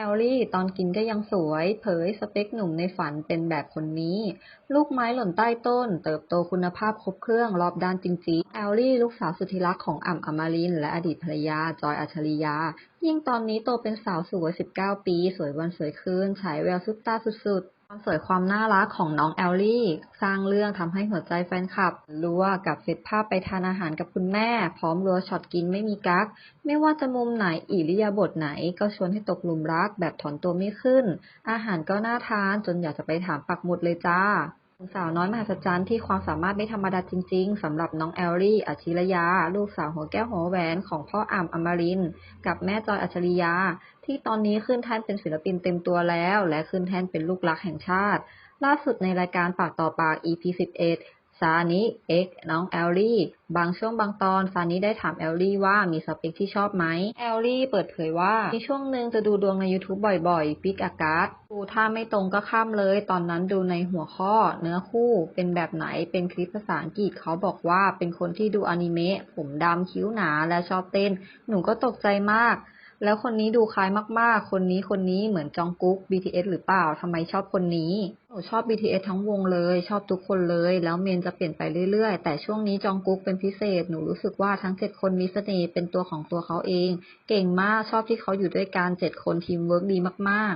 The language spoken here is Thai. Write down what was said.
แอลลี่ตอนกินก็ยังสวย เผยสเปคหนุ่มในฝันเป็นแบบคนนี้ ลูกไม้หล่นใต้ต้น เติบโตคุณภาพครบเครื่องรอบด้านจริงๆ แอลลี่ลูกสาวสุดที่รักของอ่ำอมารินและอดีตภรรยา จอยอัจฉริยา ยิ่งตอนนี้โตเป็นสาวสวย 19 ปี สวยวันสวยคืนฉายแววซุปตาสุดๆ ความสวยความน่ารักของน้องแอลลี่ สร้างเรื่องทำให้หัวใจแฟนคลับรัวกับเซตภาพไปทานอาหารกับคุณแม่ พร้อมรัวช็อตกินไม่มีกัก ไม่ว่าจะมุมไหนอิริยาบถไหน ก็ชวนให้ตกหลุมรักแบบถอนตัวไม่ขึ้น อาหารก็น่าทานจนอยากจะไปถามปักหมุดเลยจ้า สาวน้อยมหัศจรรย์ที่ความสามารถไม่ธรรมดาจริง ๆสำหรับน้องแอลลี่อัจฉริยา ลูกสาวหัวแก้วหัวแหวนของพ่ออ่ำอมรินกับแม่จอยอัจฉริยา ที่ตอนนี้ขึ้นแท่นเป็นศิลปินเต็มตัวแล้ว และขึ้นแท่นเป็นลูกรักแห่งชาติ ล่าสุดในรายการปากต่อปาก EP 11 ซานิเอ็กน้องแอลลี่ บางช่วงบางตอนซานิได้ถามแอลลี่ว่ามีสเปคที่ชอบไหมแอลลี่เปิดเผยว่ามีช่วงหนึ่งจะดูดวงใน YouTube บ่อยๆ ปิกอากาศดูถ้าไม่ตรงก็ข้ามเลย ตอนนั้นดูในหัวข้อ เนื้อคู่เป็นแบบไหนเป็นคลิปภาษาอังกฤษเขาบอกว่าเป็นคนที่ดูอนิเมะผมดำคิ้วหนาและชอบเต้น หนูก็ตกใจมาก แล้วคนนี้ดูคล้ายมาก ๆ คนนี้คนนี้เหมือนจองกุ๊ก BTS หรือเปล่า ทำไมชอบคนนี้ หนูชอบ BTS ทั้งวงเลย ชอบทุกคนเลย แล้วเมนจะเปลี่ยนไปเรื่อย ๆ แต่ช่วงนี้จองกุ๊กเป็นพิเศษ หนูรู้สึกว่าทั้งเจ็ดคนมีเสน่ห์เป็นตัวของตัวเขาเอง เก่งมาก ชอบที่เขาอยู่ด้วยกันเจ็ดคนทีมเวิร์กดีมาก